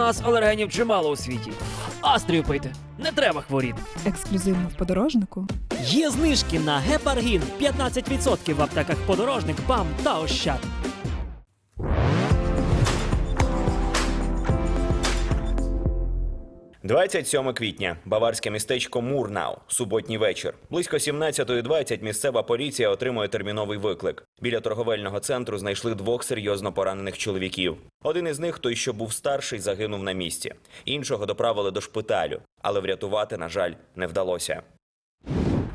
нас алергенів чимало у світі. Астрію пийте, не треба хворіти. Ексклюзивно в подорожнику. Є знижки на гепаргін 15% в аптеках подорожник, БАМ та Ощад. – 27 квітня. Баварське містечко Мурнау. Суботній вечір. Близько 17.20 місцева поліція отримує терміновий виклик. Біля торговельного центру знайшли двох серйозно поранених чоловіків. Один із них, той, що був старший, загинув на місці. Іншого доправили до шпиталю, але врятувати, на жаль, не вдалося.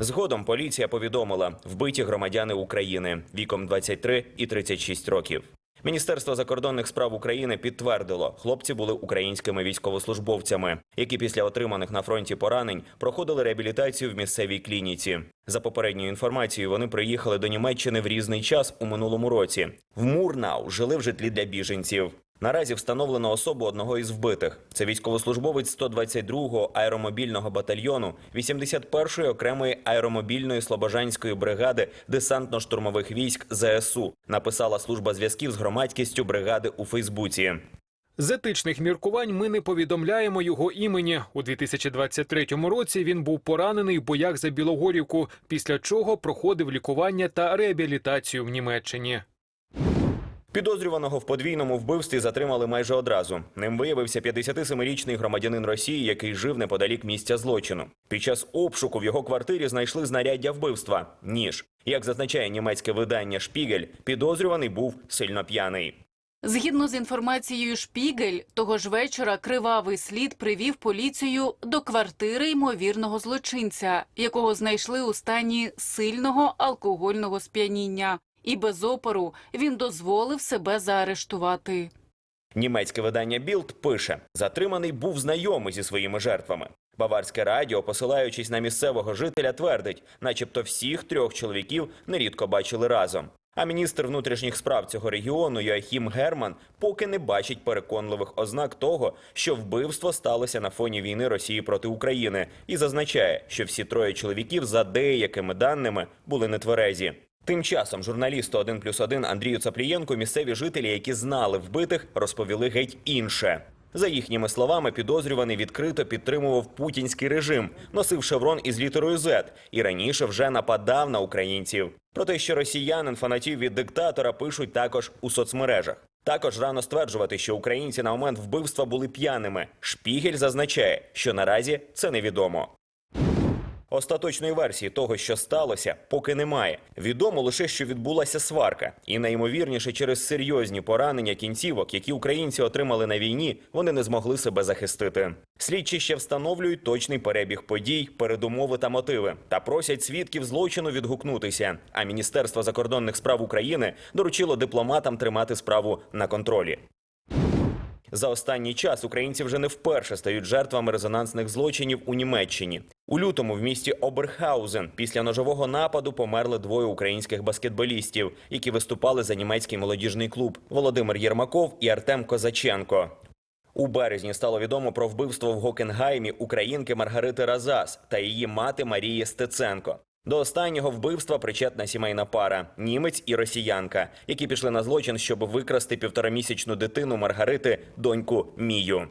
Згодом поліція повідомила вбиті громадяни України віком 23 і 36 років. Міністерство закордонних справ України підтвердило, хлопці були українськими військовослужбовцями, які після отриманих на фронті поранень проходили реабілітацію в місцевій клініці. За попередньою інформацією, вони приїхали до Німеччини в різний час у минулому році. В Мурнау жили в житлі для біженців. Наразі встановлено особу одного із вбитих. Це військовослужбовець 122-го аеромобільного батальйону 81-ї окремої аеромобільної слобожанської бригади десантно-штурмових військ ЗСУ. Написала служба зв'язків з громадськістю бригади у Фейсбуці. З етичних міркувань ми не повідомляємо його імені. У 2023 році він був поранений в боях за Білогорівку, після чого проходив лікування та реабілітацію в Німеччині. Підозрюваного в подвійному вбивстві затримали майже одразу. Ним виявився 57-річний громадянин Росії, який жив неподалік місця злочину. Під час обшуку в його квартирі знайшли знаряддя вбивства ніж. Як зазначає німецьке видання Шпігель, підозрюваний був сильно п'яний. Згідно з інформацією Шпігель, того ж вечора кривавий слід привів поліцію до квартири ймовірного злочинця, якого знайшли у стані сильного алкогольного сп'яніння. І без опору він дозволив себе заарештувати. Німецьке видання Білд пише: затриманий був знайомий зі своїми жертвами. Баварське радіо, посилаючись на місцевого жителя, твердить, начебто всіх трьох чоловіків нерідко бачили разом. А міністр внутрішніх справ цього регіону Йоахім Герман поки не бачить переконливих ознак того, що вбивство сталося на фоні війни Росії проти України, і зазначає, що всі троє чоловіків за деякими даними були нетверезі. Тим часом журналісту 1 плюс 1 Андрію Цаплієнку місцеві жителі, які знали вбитих, розповіли геть інше. За їхніми словами, підозрюваний відкрито підтримував путінський режим, носив шеврон із літерою «З» і раніше вже нападав на українців. Про те, що росіянин фанатів від диктатора пишуть також у соцмережах. Також рано стверджувати, що українці на момент вбивства були п'яними. Шпігель зазначає, що наразі це невідомо. Остаточної версії того, що сталося, поки немає. Відомо лише, що відбулася сварка, і найімовірніше, через серйозні поранення кінцівок, які українці отримали на війні, вони не змогли себе захистити. Слідчі ще встановлюють точний перебіг подій, передумови та мотиви та просять свідків злочину відгукнутися. А Міністерство закордонних справ України доручило дипломатам тримати справу на контролі. За останній час українці вже не вперше стають жертвами резонансних злочинів у Німеччині. У лютому в місті Оберхаузен після ножового нападу померли двоє українських баскетболістів, які виступали за німецький молодіжний клуб Володимир Єрмаков і Артем Козаченко. У березні стало відомо про вбивство в Гокенгаймі українки Маргарити Разас та її мати Марії Стеценко. До останнього вбивства причетна сімейна пара німець і росіянка, які пішли на злочин, щоб викрасти півторамісячну дитину Маргарити, доньку Мію.